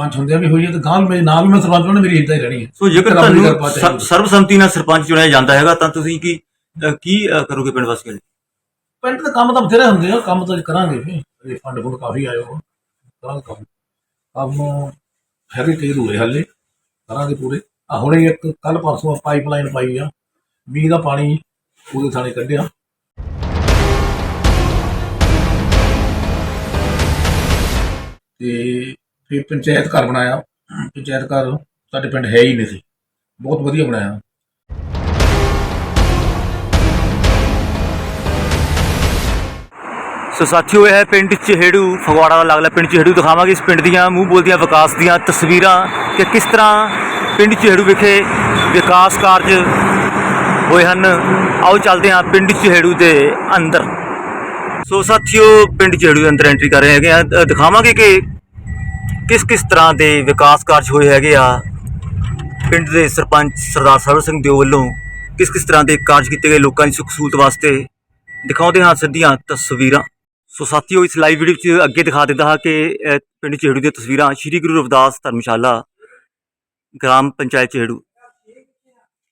ਸਰਪੰਚ ਹੁੰਦਿਆਂ ਵੀ ਹੋਈ ਹੈ ਤੇ ਗਾਂ ਮੇਰੇ ਨਾਲ ਮੈਂ ਸਰਪੰਚ ਹੋਣਾ ਮੇਰੀ ਇੱਦਾਂ ਹੀ ਰਹਿਣੀ ਹੈ। ਸੋ ਜੇਕਰ ਤੁਹਾਨੂੰ ਸਰਬਸੰਮਤੀ ਨਾਲ ਸਰਪੰਚ ਚੁਣਿਆ ਜਾਂਦਾ ਹੈਗਾ ਤਾਂ ਤੁਸੀਂ ਕੀ ਕੀ ਕਰੋਗੇ ਪਿੰਡ ਵਾਸੀਆਂ ਲਈ ਪਿੰਡ ਦੇ ਕੰਮ ਤਾਂ ਬਥੇਰੇ ਹੁੰਦੇ ਆ ਕੰਮ ਤਾਂ ਕਰਾਂਗੇ ਵੀ। ਫੰਡ ਫੁੰਡ ਕਾਫੀ ਆਏ ਹੋ ਕਰਾਂਗੇ ਕੰਮ। ਕੰਮ ਹੈਗੇ ਕਈ ਦੂਰੇ ਹਾਲੇ ਕਰਾਂਗੇ ਪੂਰੇ। ਆ ਹੁਣੇ ਇੱਕ ਕੱਲ ਪਰਸੋਂ ਪਾਈਪਲਾਈਨ ਪਾਈ ਆ ਮੀਂਹ ਦਾ ਪਾਣੀ ਉਹਦੇ ਥਾਣੇ ਕੱਢਿਆ। ਤੇ ਫਿਰ ਪੰਚਾਇਤ ਘਰ ਬਣਾਇਆ। ਪੰਚਾਇਤ ਘਰ ਸਾਡੇ ਪਿੰਡ ਹੈ ਹੀ ਨਹੀਂ ਸੀ। ਬਹੁਤ ਵਧੀਆ ਬਣਾਇਆ। ਸੋ ਸਾਥੀਓ, ਇਹ ਹੈ ਪਿੰਡ ਚਿਹੜੂ। ਫਗਵਾੜਾ ਦਾ ਲੱਗਦਾ ਪਿੰਡ ਚਿਹੜੂ ਦਿਖਾਵਾਂਗੇ। ਇਸ ਪਿੰਡ ਦੀਆਂ ਮੂੰਹ ਬੋਲਦੀਆਂ ਵਿਕਾਸ ਦੀਆਂ ਤਸਵੀਰਾਂ ਕਿ ਕਿਸ ਤਰ੍ਹਾਂ ਪਿੰਡ ਚਿਹੜੂ ਵਿਖੇ ਵਿਕਾਸ ਕਾਰਜ ਹੋਏ ਹਨ। ਆਓ ਚੱਲਦੇ ਹਾਂ ਪਿੰਡ ਚਿਹੜੂ ਦੇ ਅੰਦਰ। ਸੋ ਸਾਥੀਓ, ਪਿੰਡ ਚਿਹੜੂ ਦੇ ਅੰਦਰ ਐਂਟਰੀ ਕਰ ਰਹੇ ਹੈਗੇ ਆ ਦਿਖਾਵਾਂਗੇ ਕਿ ਕਿਸ ਕਿਸ ਤਰ੍ਹਾਂ ਦੇ ਵਿਕਾਸ ਕਾਰਜ ਹੋਏ ਹੈਗੇ ਆ? ਪਿੰਡ ਦੇ ਸਰਪੰਚ ਸਰਦਾਰ ਸਰਵ ਸਿੰਘ ਦਿਓ ਵੱਲੋਂ ਕਿਸ ਕਿਸ ਤਰ੍ਹਾਂ ਦੇ ਕਾਰਜ ਕੀਤੇ ਗਏ ਲੋਕਾਂ ਦੀ ਸੁੱਖ ਸਹੂਲਤ ਵਾਸਤੇ? ਦਿਖਾਉਂਦੇ ਹਾਂ ਸਿੱਧੀਆਂ ਤਸਵੀਰਾਂ। ਸੋ ਸਾਥੀਓ, ਇਸ ਲਾਈਵ ਵੀਡੀਓ ਵਿੱਚ ਅੱਗੇ ਦਿਖਾ ਦਿੰਦਾ ਹਾਂ ਕਿ ਪਿੰਡ ਚਿਹੜੂ ਦੀਆਂ ਤਸਵੀਰਾਂ ਸ਼੍ਰੀ ਗੁਰੂ ਰਵਿਦਾਸ ਧਰਮਸ਼ਾਲਾ, ਗ੍ਰਾਮ ਪੰਚਾਇਤ ਚਿਹੜੂ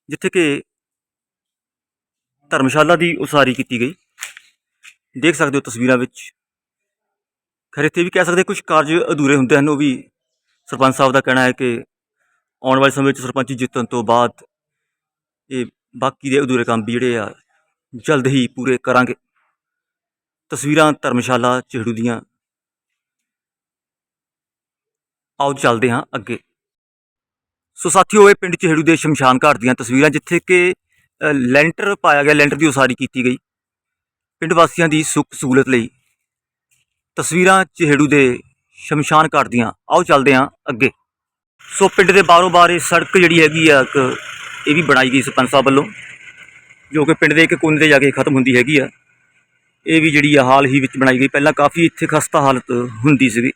ਜਿੱਥੇ ਕਿ ਧਰਮਸ਼ਾਲਾ ਦੀ ਉਸਾਰੀ ਕੀਤੀ ਗਈ। ਦੇਖ ਸਕਦੇ ਹੋ ਤਸਵੀਰਾਂ ਵਿੱਚ। ਫਿਰ ਇੱਥੇ ਵੀ ਕਹਿ ਸਕਦੇ ਕੁਝ ਕਾਰਜ ਅਧੂਰੇ ਹੁੰਦੇ ਹਨ, ਉਹ ਵੀ ਸਰਪੰਚ ਸਾਹਿਬ ਦਾ ਕਹਿਣਾ ਹੈ ਕਿ ਆਉਣ ਵਾਲੇ ਸਮੇਂ ਵਿੱਚ ਸਰਪੰਚੀ ਜਿੱਤਣ ਤੋਂ ਬਾਅਦ ਇਹ ਬਾਕੀ ਦੇ ਅਧੂਰੇ ਕੰਮ ਵੀ ਜਿਹੜੇ ਆ, ਜਲਦ ਹੀ ਪੂਰੇ ਕਰਾਂਗੇ। ਤਸਵੀਰਾਂ ਧਰਮਸ਼ਾਲਾ ਚਿਹੜੂ ਦੀਆਂ। ਆਓ ਚੱਲਦੇ ਹਾਂ ਅੱਗੇ। ਸੋ ਸਾਥੀਓ, ਇਹ ਪਿੰਡ ਚਿਹੜੂ ਦੇ ਸ਼ਮਸ਼ਾਨ ਘਾਟ ਦੀਆਂ ਤਸਵੀਰਾਂ, ਜਿੱਥੇ ਕਿ ਲੈਂਟਰ ਪਾਇਆ ਗਿਆ, ਲੈਂਟਰ ਦੀ ਉਸਾਰੀ ਕੀਤੀ ਗਈ। ਪਿੰਡ ਵਾਸੀਆਂ ਦੀ ਸੁੱਖ ਸਹੂਲਤ ਲਈ ਤਸਵੀਰਾਂ ਚਿਹੜੂ ਦੇ ਸ਼ਮਸ਼ਾਨ ਘਾਟ ਦੀਆਂ। ਆਓ ਚੱਲਦੇ ਹਾਂ ਅੱਗੇ। ਸੋ ਪਿੰਡ ਦੇ ਬਾਰੋ ਬਾਰ ਇਹ ਸੜਕ ਜਿਹੜੀ ਹੈਗੀ ਆ, ਇੱਕ ਇਹ ਵੀ ਬਣਾਈ ਗਈ ਸਰਪੰਚ ਸਾਹਿਬ ਵੱਲੋਂ, ਜੋ ਕਿ ਪਿੰਡ ਦੇ ਇੱਕ ਕੋਨੇ ਤੇ ਜਾ ਕੇ ਖਤਮ ਹੁੰਦੀ ਹੈਗੀ ਆ। ਇਹ ਵੀ ਜਿਹੜੀ ਆ ਹਾਲ ਹੀ ਵਿੱਚ ਬਣਾਈ ਗਈ। ਪਹਿਲਾਂ ਕਾਫੀ ਇੱਥੇ ਖਸਤਾ ਹਾਲਤ ਹੁੰਦੀ ਸੀਗੀ।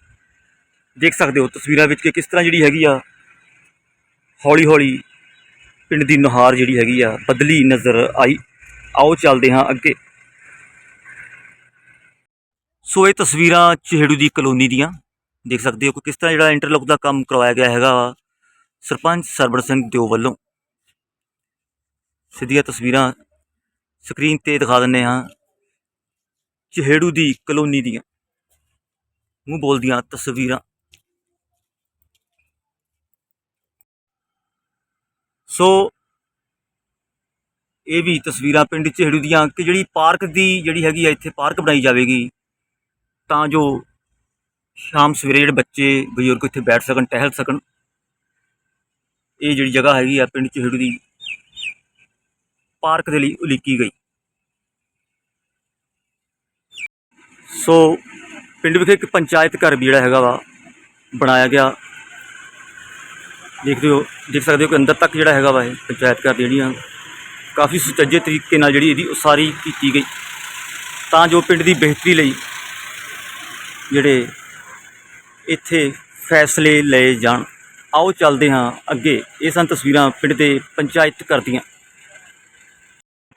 ਦੇਖ ਸਕਦੇ ਹੋ ਤਸਵੀਰਾਂ ਵਿੱਚ ਕਿ ਕਿਸ ਤਰ੍ਹਾਂ ਜਿਹੜੀ ਹੈਗੀ ਆ ਹੌਲੀ ਹੌਲੀ ਪਿੰਡ ਦੀ ਨੁਹਾਰ ਜਿਹੜੀ ਹੈਗੀ ਆ, ਬਦਲੀ ਨਜ਼ਰ ਆਈ। ਆਓ ਚੱਲਦੇ ਹਾਂ ਅੱਗੇ। ਸੋ ਇਹ ਤਸਵੀਰਾਂ ਚਿਹੜੂ ਦੀ ਕਲੋਨੀ ਦੀਆਂ। ਦੇਖ ਸਕਦੇ ਹੋ ਕਿ ਕਿਸ ਤਰ੍ਹਾਂ ਜਿਹੜਾ ਇੰਟਰਲੋਕ ਦਾ ਕੰਮ ਕਰਵਾਇਆ ਗਿਆ ਹੈਗਾ ਵਾ ਸਰਪੰਚ ਸਰਵਣ ਸਿੰਘ ਦਿਓ ਵੱਲੋਂ। ਸਿੱਧੀਆਂ ਤਸਵੀਰਾਂ ਸਕਰੀਨ ਤੇ ਦਿਖਾ ਦਿੰਨੇ ਹਾਂ। ਚਿਹੜੂ ਦੀ ਕਲੋਨੀ ਦੀਆਂ। ਮੂੰਹ ਬੋਲਦੀਆਂ ਤਸਵੀਰਾਂ। ਸੋ ਇਹ ਵੀ ਤਸਵੀਰਾਂ ਪਿੰਡ ਚਿਹੜੂ ਦੀਆਂ ਕਿ ਜਿਹੜੀ ਪਾਰਕ ਦੀ ਜਿਹੜੀ ਹੈਗੀ ਆ, ਇੱਥੇ ਪਾਰਕ ਬਣਾਈ ਜਾਵੇਗੀ। ਤਾਂ ਜੋ ਸ਼ਾਮ ਸਵੇਰੇ ਜਿਹੜੇ ਬੱਚੇ, ਬਜ਼ੁਰਗ ਇੱਥੇ ਬੈਠ ਸਕਣ, ਟਹਿਲ ਸਕਣ, ਇਹ ਜਿਹੜੀ ਜਗ੍ਹਾ ਹੈਗੀ ਆ ਪਿੰਡ ਚਿਹੜੂ ਦੀ ਪਾਰਕ ਦੇ ਲਈ ਉਲੀਕੀ ਗਈ। ਸੋ ਪਿੰਡ ਵਿਖੇ ਇੱਕ ਪੰਚਾਇਤ ਘਰ ਵੀ ਜਿਹੜਾ ਹੈਗਾ ਵਾ ਬਣਾਇਆ ਗਿਆ। ਦੇਖਦੇ ਹੋ, ਦੇਖ ਸਕਦੇ ਹੋ ਕਿ ਅੰਦਰ ਤੱਕ ਜਿਹੜਾ ਹੈਗਾ ਵਾ ਇਹ ਪੰਚਾਇਤ ਘਰ ਜਿਹੜੀਆਂ ਕਾਫੀ ਸੁਚੱਜੇ ਤਰੀਕੇ ਨਾਲ ਜਿਹੜੀ ਇਹਦੀ ਉਸਾਰੀ ਕੀਤੀ ਗਈ। ਤਾਂ ਜੋ ਪਿੰਡ ਦੀ ਬਿਹਤਰੀ ਲਈ ਜਿਹੜੇ ਇੱਥੇ ਫੈਸਲੇ ਲਏ ਜਾਣ। ਆਓ ਚੱਲਦੇ ਹਾਂ ਅੱਗੇ। ਇਹ ਸਨ ਤਸਵੀਰਾਂ ਪਿੰਡ ਦੇ ਪੰਚਾਇਤ ਘਰ ਦੀਆਂ।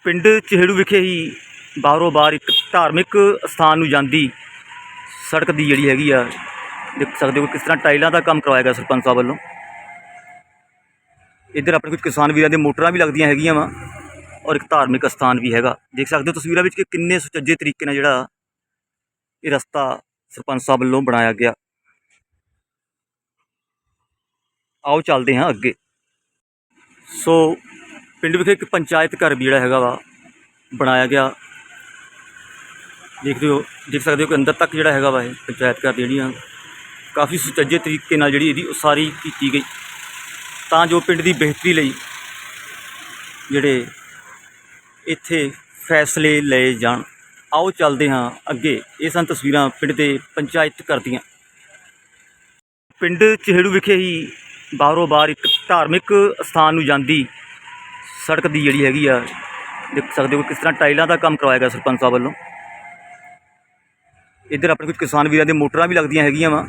ਪਿੰਡ ਚਿਹੜੂ ਵਿਖੇ ਹੀ ਬਾਹਰੋਂ ਬਾਹਰ ਇੱਕ ਧਾਰਮਿਕ ਸਥਾਨ ਨੂੰ ਜਾਂਦੀ ਸੜਕ ਦੀ ਜਿਹੜੀ ਹੈਗੀ ਆ, ਦੇਖ ਸਕਦੇ ਹੋ ਕਿਸ ਤਰ੍ਹਾਂ ਟਾਈਲਾਂ ਦਾ ਕੰਮ ਕਰਵਾਇਆ ਗਿਆ ਸਰਪੰਚ ਸਾਹਿਬ ਵੱਲੋਂ। ਇੱਧਰ ਆਪਣੇ ਕੁਝ ਕਿਸਾਨ ਵੀਰਾਂ ਦੇ ਮੋਟਰਾਂ ਵੀ ਲੱਗਦੀਆਂ ਹੈਗੀਆਂ ਵਾ ਔਰ ਇੱਕ ਧਾਰਮਿਕ ਸਥਾਨ ਵੀ ਹੈਗਾ। ਦੇਖ ਸਕਦੇ ਹੋ ਤਸਵੀਰਾਂ ਵਿੱਚ ਕਿ ਕਿੰਨੇ ਸੁਚੱਜੇ ਤਰੀਕੇ ਨਾਲ ਜਿਹੜਾ ਇਹ ਰਸਤਾ ਸਰਪੰਚ ਸਾਹਿਬ ਵੱਲੋਂ ਬਣਾਇਆ ਗਿਆ। ਆਓ ਚੱਲਦੇ ਹਾਂ ਅੱਗੇ। ਸੋ ਪਿੰਡ ਵਿਖੇ ਇੱਕ ਪੰਚਾਇਤ ਘਰ ਵੀ ਜਿਹੜਾ ਹੈਗਾ ਵਾ, ਬਣਾਇਆ ਗਿਆ। ਦੇਖਦੇ ਹੋ, ਦੇਖ ਸਕਦੇ ਹੋ ਕਿ ਅੰਦਰ ਤੱਕ ਜਿਹੜਾ ਹੈਗਾ ਵਾ ਇਹ ਪੰਚਾਇਤ ਘਰ ਜਿਹੜੀਆਂ, ਕਾਫੀ ਸੁਚੱਜੇ ਤਰੀਕੇ ਨਾਲ ਜਿਹੜੀ ਇਹਦੀ ਉਸਾਰੀ ਕੀਤੀ ਗਈ। ਤਾਂ ਜੋ ਪਿੰਡ ਦੀ ਬਿਹਤਰੀ ਲਈ ਜਿਹੜੇ ਇੱਥੇ ਫੈਸਲੇ ਲਏ ਜਾਣ। ਆਓ ਚੱਲਦੇ ਹਾਂ ਅੱਗੇ। ਇਹ ਸਨ ਤਸਵੀਰਾਂ ਪਿੰਡ ਦੇ ਪੰਚਾਇਤ ਘਰ ਦੀਆਂ। ਪਿੰਡ ਚਿਹੜੂ ਵਿਖੇ ਹੀ ਬਾਹਰੋਂ ਬਾਹਰ ਇੱਕ ਧਾਰਮਿਕ ਸਥਾਨ ਨੂੰ ਜਾਂਦੀ ਸੜਕ ਦੀ ਜਿਹੜੀ ਹੈਗੀ ਆ, ਦੇਖ ਸਕਦੇ ਹੋ ਕਿਸ ਤਰ੍ਹਾਂ ਟਾਈਲਾਂ ਦਾ ਕੰਮ ਕਰਵਾਇਆ ਗਿਆ ਸਰਪੰਚ ਸਾਹਿਬ ਵੱਲੋਂ। ਇੱਧਰ ਆਪਣੇ ਕੁਝ ਕਿਸਾਨ ਵੀਰਾਂ ਦੇ ਮੋਟਰਾਂ ਵੀ ਲੱਗਦੀਆਂ ਹੈਗੀਆਂ ਵਾ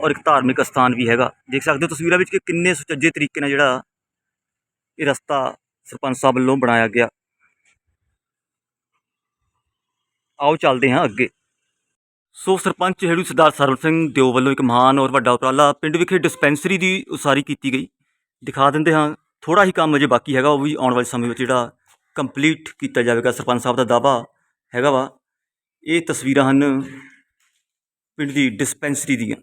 ਔਰ ਇੱਕ ਧਾਰਮਿਕ ਸਥਾਨ ਵੀ ਹੈਗਾ। ਦੇਖ ਸਕਦੇ ਹੋ ਤਸਵੀਰਾਂ ਵਿੱਚ ਕਿ ਕਿੰਨੇ ਸੁਚੱਜੇ ਤਰੀਕੇ ਨਾਲ ਜਿਹੜਾ ਇਹ ਰਸਤਾ ਸਰਪੰਚ ਸਾਹਿਬ ਵੱਲੋਂ ਬਣਾਇਆ ਗਿਆ। ਆਓ ਚੱਲਦੇ ਹਾਂ ਅੱਗੇ। ਸੋ ਸਰਪੰਚ ਹੇੜੂ ਸਰਦਾਰ ਸਰਵ ਸਿੰਘ ਦਿਓ ਵੱਲੋਂ ਇੱਕ ਮਹਾਨ ਔਰ ਵੱਡਾ ਉਪਰਾਲਾ ਪਿੰਡ ਵਿਖੇ ਡਿਸਪੈਂਸਰੀ ਦੀ ਉਸਾਰੀ ਕੀਤੀ ਗਈ। ਦਿਖਾ ਦਿੰਦੇ ਹਾਂ ਥੋੜਾ ਹੀ ਕੰਮ ਅਜੇ ਬਾਕੀ ਹੈਗਾ, ਉਹ ਵੀ ਆਉਣ ਵਾਲੇ ਸਮੇਂ ਵਿੱਚ ਜਿਹੜਾ ਕੰਪਲੀਟ ਕੀਤਾ ਜਾਵੇਗਾ, ਸਰਪੰਚ ਸਾਹਿਬ ਦਾ ਦਾਵਾ ਹੈਗਾ ਵਾ। ਇਹ ਤਸਵੀਰਾਂ ਹਨ ਪਿੰਡ ਦੀ ਡਿਸਪੈਂਸਰੀ ਦੀਆਂ,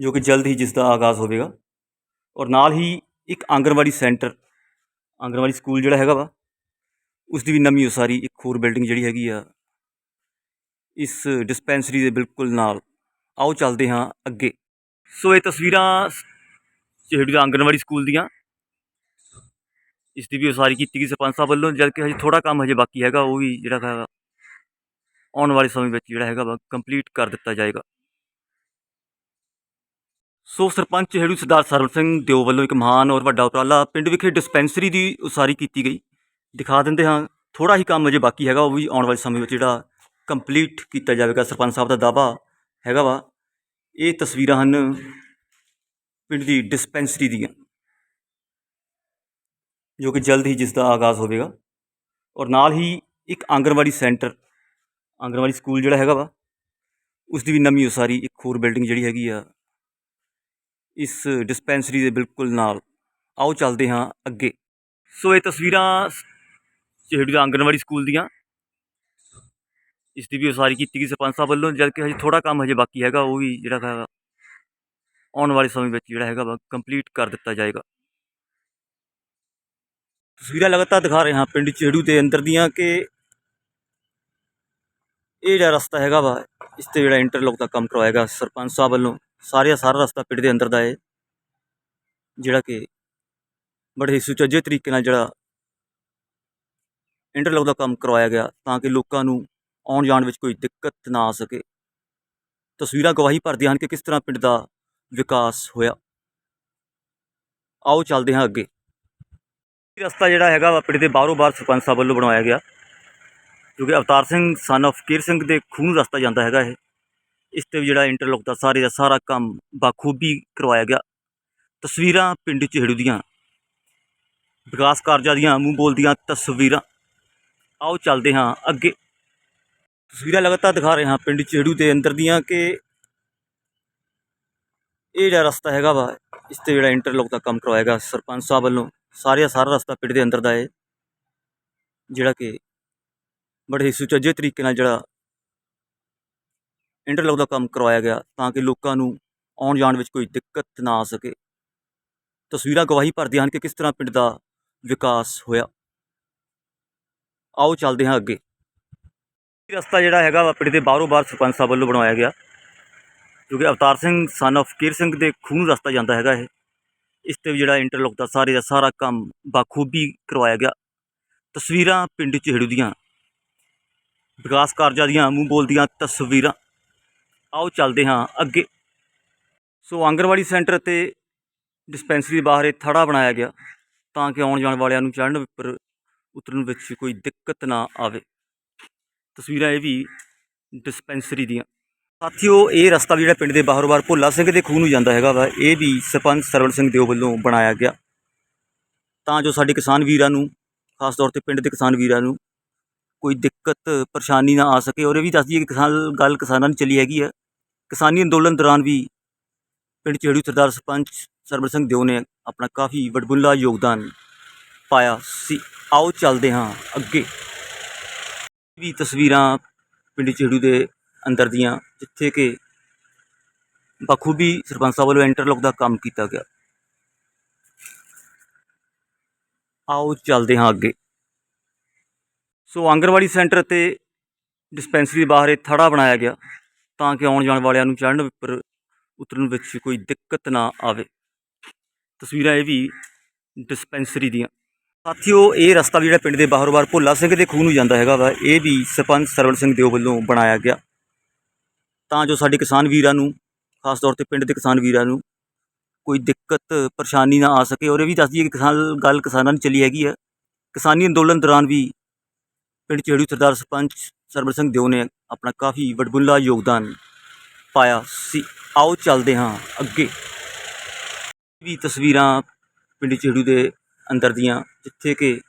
ਜੋ ਕਿ ਜਲਦ ਹੀ ਜਿਸ ਦਾ ਆਗਾਜ਼ ਹੋਵੇਗਾ। ਔਰ ਨਾਲ ਹੀ ਇੱਕ ਆਂਗਣਵਾੜੀ ਸੈਂਟਰ, ਆਂਗਣਵਾੜੀ ਸਕੂਲ ਜਿਹੜਾ ਹੈਗਾ ਵਾ ਉਸ ਦੀ ਵੀ ਨਵੀਂ ਉਸਾਰੀ ਇੱਕ ਹੋਰ ਬਿਲਡਿੰਗ ਜਿਹੜੀ ਹੈਗੀ ਆ, ਇਸ ਡਿਸਪੈਂਸਰੀ ਦੇ ਬਿਲਕੁਲ ਨਾਲ। ਆਓ ਚੱਲਦੇ ਹਾਂ ਅੱਗੇ। ਸੋ ਇਹ ਤਸਵੀਰਾਂ ਜਿਹੜੀ ਆਂਗਣਵਾੜੀ ਸਕੂਲ ਦੀਆਂ। ਇਸ ਦੀ ਵੀ ਉਸਾਰੀ ਕੀਤੀ ਗਈ ਸਰਪੰਚ ਸਾਹਿਬ ਵੱਲੋਂ ਜਦ ਕਿ ਹਜੇ ਥੋੜਾ ਕੰਮ ਹਜੇ ਬਾਕੀ ਹੈਗਾ, ਉਹ ਵੀ ਜਿਹੜਾ ਹੈਗਾ, ਆਉਣ ਵਾਲੇ ਸਮੇਂ ਵਿੱਚ ਜਿਹੜਾ ਹੈਗਾ ਵਾ ਕੰਪਲੀਟ ਕਰ ਦਿੱਤਾ ਜਾਏਗਾ। ਸੋ ਸਰਪੰਚ ਹੇੜੂ ਸਰਦਾਰ ਸਰਵ ਸਿੰਘ ਦਿਓ ਵੱਲੋਂ ਇੱਕ ਮਹਾਨ ਔਰ ਵੱਡਾ ਉਪਰਾਲਾ ਪਿੰਡ ਵਿਖੇ ਡਿਸਪੈਂਸਰੀ ਦੀ ਉਸਾਰੀ ਕੀਤੀ ਗਈ। ਦਿਖਾ ਦਿੰਦੇ ਹਾਂ। ਥੋੜਾ ਹੀ ਕੰਮ ਅਜੇ ਬਾਕੀ ਹੈਗਾ, ਉਹ ਵੀ ਆਉਣ ਵਾਲੇ ਸਮੇਂ ਵਿੱਚ ਜਿਹੜਾ ਕੰਪਲੀਟ ਕੀਤਾ ਜਾਵੇਗਾ, ਸਰਪੰਚ ਸਾਹਿਬ ਦਾ ਦਾਵਾ ਹੈਗਾ ਵਾ। ਇਹ ਤਸਵੀਰਾਂ ਹਨ ਪਿੰਡ ਦੀ ਡਿਸਪੈਂਸਰੀ ਦੀਆਂ, ਜੋ ਕਿ ਜਲਦ ਹੀ ਜਿਸ ਦਾ ਆਗਾਜ਼ ਹੋਵੇਗਾ। ਔਰ ਨਾਲ ਹੀ ਇੱਕ ਆਂਗਣਵਾੜੀ ਸੈਂਟਰ ਆਂਗਣਵਾੜੀ ਸਕੂਲ ਜਿਹੜਾ ਹੈਗਾ ਵਾ ਉਸ ਦੀ ਵੀ ਨਵੀਂ ਉਸਾਰੀ, ਇੱਕ ਹੋਰ ਬਿਲਡਿੰਗ ਜਿਹੜੀ ਹੈਗੀ ਆ, ਇਸ ਡਿਸਪੈਂਸਰੀ ਦੇ ਬਿਲਕੁਲ ਨਾਲ। ਆਓ ਚੱਲਦੇ ਹਾਂ ਅੱਗੇ। ਸੋ ਇਹ ਤਸਵੀਰਾਂ ਜਿਹੜੀ ਆਂਗਣਵਾੜੀ ਸਕੂਲ ਦੀਆਂ। ਇਸ ਦੀ ਵੀ ਉਸਾਰੀ ਕੀਤੀ ਗਈ ਸਰਪੰਚ ਸਾਹਿਬ ਵੱਲੋਂ ਜਦ ਕਿ ਹਜੇ ਥੋੜਾ ਕੰਮ ਹਜੇ ਬਾਕੀ ਹੈਗਾ, ਉਹ ਵੀ ਜਿਹੜਾ ਹੈਗਾ, ਆਉਣ ਵਾਲੇ ਸਮੇਂ ਵਿੱਚ ਜਿਹੜਾ ਹੈਗਾ ਵਾ ਕੰਪਲੀਟ ਕਰ ਦਿੱਤਾ ਜਾਏਗਾ। ਤਸਵੀਰਾਂ ਲਗਾਤਾਰ ਦਿਖਾ ਰਹੇ ਹਾਂ ਪਿੰਡ ਚੇੜੂ ਦੇ ਅੰਦਰ ਦੀਆਂ ਕਿ ਇਹ ਜਿਹੜਾ ਰਸਤਾ ਹੈਗਾ ਵਾ, ਇਸ ਤੇ ਜਿਹੜਾ ਇੰਟਰਲੋਕ ਦਾ ਕੰਮ ਕਰਵਾਏਗਾ ਸਰਪੰਚ ਸਾਹਿਬ ਵੱਲੋਂ। ਸਾਰੇ ਦਾ ਸਾਰਾ ਰਸਤਾ ਪਿੰਡ ਦੇ ਅੰਦਰ ਦਾ ਹੈ ਜਿਹੜਾ ਕਿ ਬੜੇ ਸੁਚੱਜੇ ਤਰੀਕੇ ਨਾਲ ਜਿਹੜਾ ਇੰਟਰਲੋਕ ਦਾ ਕੰਮ ਕਰਵਾਇਆ ਗਿਆ ਤਾਂ ਕਿ ਲੋਕਾਂ ਨੂੰ ਆਉਣ ਜਾਣ ਵਿੱਚ ਕੋਈ ਦਿੱਕਤ ਨਾ ਆ ਸਕੇ। ਤਸਵੀਰਾਂ ਗਵਾਹੀ ਭਰਦੀਆਂ ਹਨ ਕਿ ਕਿਸ ਤਰ੍ਹਾਂ ਪਿੰਡ ਦਾ ਵਿਕਾਸ ਹੋਇਆ। ਆਓ ਚੱਲਦੇ ਹਾਂ ਅੱਗੇ। ਰਸਤਾ ਜਿਹੜਾ ਹੈਗਾ ਵਾ ਪਿੰਡ ਦੇ ਬਾਹਰੋਂ ਬਾਹਰ ਸਰਪੰਚ ਸਾਹਿਬ ਵੱਲੋਂ ਬਣਵਾਇਆ ਗਿਆ। ਕਿਉਂਕਿ ਅਵਤਾਰ ਸਿੰਘ ਸਨ of ਕੀਰ ਸਿੰਘ ਦੇ ਖੂਹ ਰਸਤਾ ਜਾਂਦਾ ਹੈਗਾ ਇਹ। ਇਸ ਤੇ ਵੀ ਜਿਹੜਾ ਇੰਟਰਲੋਕ ਦਾ ਸਾਰੇ ਦਾ ਸਾਰਾ ਕੰਮ ਬਾਖੂਬੀ ਕਰਵਾਇਆ ਗਿਆ। ਤਸਵੀਰਾਂ ਪਿੰਡ ਚਿਹੜੂ ਦੀਆਂ ਵਿਕਾਸ ਕਾਰਜਾਂ ਦੀਆਂ ਮੂੰਹ ਬੋਲਦੀਆਂ ਤਸਵੀਰਾਂ। ਆਓ ਚੱਲਦੇ ਹਾਂ ਅੱਗੇ। ਤਸਵੀਰਾਂ ਲਗਾਤਾਰ ਦਿਖਾ ਰਹੇ ਹਾਂ ਪਿੰਡ ਚੇੜੂ ਦੇ ਅੰਦਰ ਦੀਆਂ ਕਿ ਇਹ ਜਿਹੜਾ ਰਸਤਾ ਹੈਗਾ ਵਾ, ਇਸ ਤੇ ਜਿਹੜਾ ਇੰਟਰਲੋਕ ਦਾ ਕੰਮ ਕਰਵਾਏਗਾ ਸਰਪੰਚ ਸਾਹਿਬ ਵੱਲੋਂ। ਸਾਰੇ ਦਾ ਸਾਰਾ ਰਸਤਾ ਪਿੰਡ ਦੇ ਅੰਦਰ ਦਾ ਹੈ ਜਿਹੜਾ ਕਿ ਬੜੇ ਸੁਚੱਜੇ ਤਰੀਕੇ ਨਾਲ ਜਿਹੜਾ ਇੰਟਰਲੋਕ ਦਾ ਕੰਮ ਕਰਵਾਇਆ ਗਿਆ ਤਾਂ ਕਿ ਲੋਕਾਂ ਨੂੰ ਆਉਣ ਜਾਣ ਵਿੱਚ ਕੋਈ ਦਿੱਕਤ ਨਾ ਆ ਸਕੇ। ਤਸਵੀਰਾਂ ਗਵਾਹੀ ਭਰਦੀਆਂ ਹਨ ਕਿ ਕਿਸ ਤਰ੍ਹਾਂ ਪਿੰਡ ਦਾ ਵਿਕਾਸ ਹੋਇਆ। ਆਓ ਚੱਲਦੇ ਹਾਂ ਅੱਗੇ। ਰਸਤਾ ਜਿਹੜਾ ਹੈਗਾ ਵਾ ਪਿੰਡ ਦੇ ਬਾਹਰੋਂ ਬਾਹਰ ਸਰਪੰਚ ਸਾਹਿਬ ਵੱਲੋਂ ਬਣਵਾਇਆ ਗਿਆ। ਕਿਉਂਕਿ ਅਵਤਾਰ ਸਿੰਘ ਸਨ of ਕੀਰ ਸਿੰਘ ਦੇ ਖੂਹ ਨੂੰ ਰਸਤਾ ਜਾਂਦਾ ਹੈਗਾ ਇਹ। ਇਸ ਤੇ ਵੀ ਜਿਹੜਾ ਇੰਟਰਲੋਕ ਦਾ ਸਾਰੇ ਦਾ ਸਾਰਾ ਕੰਮ ਬਾਖੂਬੀ ਕਰਵਾਇਆ ਗਿਆ। ਤਸਵੀਰਾਂ ਪਿੰਡ ਚਿਹੜੂ ਦੀਆਂ। ਵਿਕਾਸ ਕਾਰਜਾਂ ਦੀਆਂ, ਮੂੰਹ ਬੋਲਦੀਆਂ ਤਸਵੀਰਾਂ। ਆਓ ਚੱਲਦੇ ਹਾਂ ਅੱਗੇ। ਸੋ ਆਂਗਣਵਾੜੀ ਸੈਂਟਰ ਤੇ ਡਿਸਪੈਂਸਰੀ ਦੇ ਬਾਹਰ ਇਹ ਥੜਾ ਬਣਾਇਆ ਗਿਆ। ਤਾਂ ਕਿ ਆਉਣ ਜਾਣ ਵਾਲਿਆਂ ਨੂੰ ਚੜ੍ਹਨ ਉੱਪਰ ਉਤਰਨ ਵਿੱਚ ਕੋਈ ਦਿੱਕਤ ਨਾ ਆਵੇ। ਤਸਵੀਰਾਂ ਇਹ ਵੀ ਡਿਸਪੈਂਸਰੀ ਦੀਆਂ। ਸਾਥੀਓ, ਇਹ ਰਸਤਾ ਵੀ ਜਿਹੜਾ ਪਿੰਡ ਦੇ ਬਾਹਰੋਂ ਬਾਹਰ ਭੋਲਾ ਸਿੰਘ ਦੇ ਖੂਹ ਨੂੰ ਜਾਂਦਾ ਹੈਗਾ ਵਾ, ਇਹ ਵੀ ਸਰਪੰਚ ਸਰਵਣ ਸਿੰਘ ਦਿਓ ਵੱਲੋਂ ਬਣਾਇਆ ਗਿਆ। ਤਾਂ ਜੋ ਸਾਡੇ ਕਿਸਾਨ ਵੀਰਾਂ ਨੂੰ, ਖਾਸ ਤੌਰ ਤੇ ਪਿੰਡ ਦੇ ਕਿਸਾਨ ਵੀਰਾਂ ਨੂੰ ਕੋਈ ਦਿੱਕਤ, ਪਰੇਸ਼ਾਨੀ ਨਾ ਆ ਸਕੇ। ਔਰ ਇਹ ਵੀ ਦੱਸ ਦਈਏ ਕਿ ਕਿਸਾਨ, ਗੱਲ ਕਿਸਾਨਾਂ ਨੂੰ ਚੱਲੀ ਹੈਗੀ ਹੈ ਕਿਸਾਨੀ ਅੰਦੋਲਨ ਦੌਰਾਨ ਵੀ ਪਿੰਡ ਚੇੜੂ ਸਰਦਾਰ ਸਰਪੰਚ ਸਰਬਰ ਸਿੰਘ ਦਿਓ ਨੇ ਆਪਣਾ ਕਾਫੀ ਵਡਬੁੱਲਾ ਯੋਗਦਾਨ ਪਾਇਆ ਸੀ। ਆਓ ਚੱਲਦੇ ਹਾਂ ਅੱਗੇ। ਵੀ ਤਸਵੀਰਾਂ ਪਿੰਡ ਚੇੜੂ ਦੇ ਅੰਦਰ ਦੀਆਂ, ਜਿੱਥੇ ਕਿ ਬਖੂਬੀ ਸਰਪੰਚ ਸਾਹਿਬ ਵੱਲੋਂ ਇੰਟਰਲੋਕ ਦਾ ਕੰਮ ਕੀਤਾ ਗਿਆ। ਆਓ ਚੱਲਦੇ ਹਾਂ ਅੱਗੇ। ਸੋ ਆਂਗਣਵਾੜੀ ਸੈਂਟਰ ਤੇ ਡਿਸਪੈਂਸਰੀ ਦੇ ਬਾਹਰ ਇਹ ਥੜਾ ਬਣਾਇਆ ਗਿਆ, ਤਾਂ ਕਿ ਆਉਣ ਜਾਣ ਵਾਲਿਆਂ ਨੂੰ ਚੜ੍ਹਨ ਉੱਪਰ ਉਤਰਨ ਵਿੱਚ ਕੋਈ ਦਿੱਕਤ ਨਾ ਆਵੇ। ਤਸਵੀਰਾਂ ਇਹ ਵੀ ਡਿਸਪੈਂਸਰੀ ਦੀਆਂ। ਸਾਥੀਓ, ਇਹ ਰਸਤਾ ਵੀ ਜਿਹੜਾ ਪਿੰਡ ਦੇ ਬਾਹਰੋਂ ਬਾਹਰ ਭੋਲਾ ਸਿੰਘ ਦੇ ਖੂਹ ਨੂੰ ਜਾਂਦਾ ਹੈਗਾ ਵਾ, ਇਹ ਵੀ ਸਰਪੰਚ ਸਰਵਣ ਸਿੰਘ ਦਿਓ ਵੱਲੋਂ ਬਣਾਇਆ ਗਿਆ। ਤਾਂ ਜੋ ਸਾਡੇ ਕਿਸਾਨ ਵੀਰਾਂ ਨੂੰ, ਖਾਸ ਤੌਰ ਤੇ ਪਿੰਡ ਦੇ ਕਿਸਾਨ ਵੀਰਾਂ ਨੂੰ ਕੋਈ ਦਿੱਕਤ, ਪਰੇਸ਼ਾਨੀ ਨਾ ਆ ਸਕੇ। ਔਰ ਇਹ ਵੀ ਦੱਸ ਦਈਏ ਕਿ ਕਿਸਾਨ, ਗੱਲ ਕਿਸਾਨਾਂ ਨੂੰ ਚੱਲੀ ਹੈਗੀ ਹੈ ਕਿਸਾਨੀ ਅੰਦੋਲਨ ਦੌਰਾਨ ਵੀ ਪਿੰਡ ਚੇੜੂ ਸਰਦਾਰ ਸਰਪੰਚ ਸਰਬਰ ਸਿੰਘ ਦਿਓ ਨੇ ਆਪਣਾ ਕਾਫੀ ਵਡਬੁੱਲਾ ਯੋਗਦਾਨ ਪਾਇਆ ਸੀ। ਆਓ ਚੱਲਦੇ ਹਾਂ ਅੱਗੇ। ਵੀ ਤਸਵੀਰਾਂ ਪਿੰਡ ਚੇੜੂ ਦੇ ਅੰਦਰ ਦੀਆਂ, ਜਿੱਥੇ ਕਿ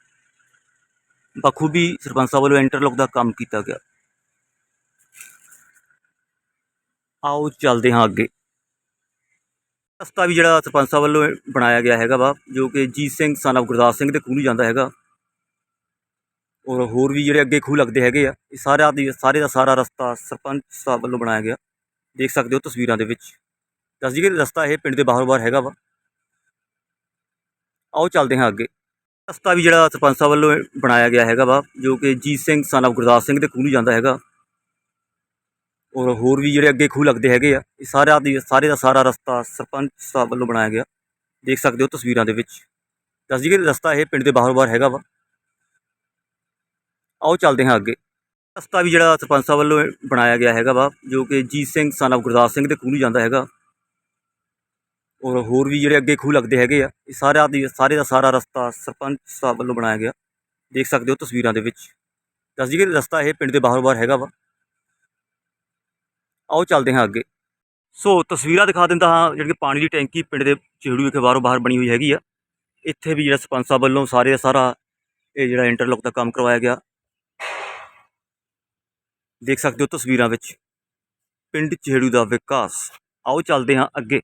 ਬਖੂਬੀ ਸਰਪੰਚ ਸਾਹਿਬ ਵੱਲੋਂ ਇੰਟਰਲੋਕ ਦਾ ਕੰਮ ਕੀਤਾ ਗਿਆ। ਆਓ ਚੱਲਦੇ ਹਾਂ ਅੱਗੇ। ਰਸਤਾ ਵੀ ਜਿਹੜਾ ਸਰਪੰਚ ਸਾਹਿਬ ਵੱਲੋਂ ਬਣਾਇਆ ਗਿਆ ਹੈਗਾ ਵਾ, ਜੋ ਕਿ ਜੀਤ ਸਿੰਘ ਸਨ ਆਫ ਗੁਰਦਾਸ ਸਿੰਘ ਦੇ ਖੂਹ ਨੂੰ ਜਾਂਦਾ ਹੈਗਾ। ਔਰ ਹੋਰ ਵੀ ਜਿਹੜੇ ਅੱਗੇ ਖੂਹ ਲੱਗਦੇ ਹੈਗੇ ਆ, ਇਹ ਸਾਰਾ ਦੀ, ਸਾਰੇ ਦਾ ਸਾਰਾ ਰਸਤਾ ਸਰਪੰਚ ਸਾਹਿਬ ਵੱਲੋਂ ਬਣਾਇਆ ਗਿਆ। ਦੇਖ ਸਕਦੇ ਹੋ ਤਸਵੀਰਾਂ ਦੇ ਵਿੱਚ। ਦੱਸ ਦਈਏ ਕਿ ਰਸਤਾ ਇਹ ਪਿੰਡ ਦੇ ਬਾਹਰ ਬਾਹਰ ਹੈਗਾ ਵਾ। ਆਓ ਚੱਲਦੇ ਹਾਂ ਅੱਗੇ। ਰਸਤਾ ਵੀ ਜਿਹੜਾ ਸਰਪੰਚ ਸਾਹਿਬ ਵੱਲੋਂ ਬਣਾਇਆ ਗਿਆ ਹੈਗਾ ਵਾ, ਜੋ ਕਿ ਜੀਤ ਸਿੰਘ ਸਨ ਆਫ ਗੁਰਦਾਸ ਸਿੰਘ ਦੇ ਖੂਹ ਨੂੰ ਜਾਂਦਾ ਹੈਗਾ। ਔਰ ਹੋਰ ਵੀ ਜਿਹੜੇ ਅੱਗੇ ਖੂਹ ਲੱਗਦੇ ਹੈਗੇ ਆ, ਇਹ ਸਾਰਾ ਦੀ, ਸਾਰੇ ਦਾ ਸਾਰਾ ਰਸਤਾ ਸਰਪੰਚ ਸਾਹਿਬ ਵੱਲੋਂ ਬਣਾਇਆ ਗਿਆ। ਦੇਖ ਸਕਦੇ ਹੋ ਤਸਵੀਰਾਂ ਦੇ ਵਿੱਚ। ਦੱਸ ਦਈਏ ਕਿ ਰਸਤਾ ਇਹ ਪਿੰਡ ਦੇ ਬਾਹਰੋਂ ਬਾਹਰ ਹੈਗਾ ਵਾ। ਆਓ ਚੱਲਦੇ ਹਾਂ ਅੱਗੇ। ਰਸਤਾ ਵੀ ਜਿਹੜਾ ਸਰਪੰਚ ਸਾਹਿਬ ਵੱਲੋਂ ਬਣਾਇਆ ਗਿਆ ਹੈਗਾ ਵਾ, ਜੋ ਕਿ ਜੀਤ ਸਿੰਘ, son ਆਫ ਗੁਰਦਾਸ ਸਿੰਘ ਦੇ ਖੂਹ ਨੂੰ ਜਾਂਦਾ ਹੈਗਾ। ਔਰ ਹੋਰ ਵੀ ਜਿਹੜੇ ਅੱਗੇ ਖੂਹ ਲੱਗਦੇ ਹੈਗੇ ਆ, ਇਹ ਸਾਰਾ ਦੀ, ਸਾਰੇ ਦਾ ਸਾਰਾ ਰਸਤਾ ਸਰਪੰਚ ਸਾਹਿਬ ਵੱਲੋਂ ਬਣਾਇਆ ਗਿਆ। ਦੇਖ ਸਕਦੇ ਹੋ ਤਸਵੀਰਾਂ ਦੇ ਵਿੱਚ। ਦੱਸ ਦਈਏ ਕਿ ਰਸਤਾ ਇਹ ਪਿੰਡ ਦੇ ਬਾਹਰੋਂ ਬਾਹਰ ਹੈਗਾ ਵਾ। ਆਓ ਚੱਲਦੇ ਹਾਂ ਅੱਗੇ। ਸੋ ਤਸਵੀਰਾਂ ਦਿਖਾ ਦਿੰਦਾ ਹਾਂ, ਜਿਹੜੀ ਕਿ ਪਾਣੀ ਦੀ ਟੈਂਕੀ ਪਿੰਡ ਦੇ ਚਿਹੜੂ ਵਿਖੇ ਬਾਹਰੋਂ ਬਾਹਰ ਬਣੀ ਹੋਈ ਹੈਗੀ ਆ। ਇੱਥੇ ਵੀ ਜਿਹੜਾ ਸਰਪੰਚ ਸਾਹਿਬ ਵੱਲੋਂ ਸਾਰੇ ਦਾ ਸਾਰਾ ਇਹ ਜਿਹੜਾ ਇੰਟਰਲੋਕ ਦਾ ਕੰਮ ਕਰਵਾਇਆ ਗਿਆ। ਦੇਖ ਸਕਦੇ ਹੋ ਤਸਵੀਰਾਂ ਵਿੱਚ। ਪਿੰਡ ਚਿਹੜੂ ਦਾ ਵਿਕਾਸ। ਆਓ ਚੱਲਦੇ ਹਾਂ ਅੱਗੇ।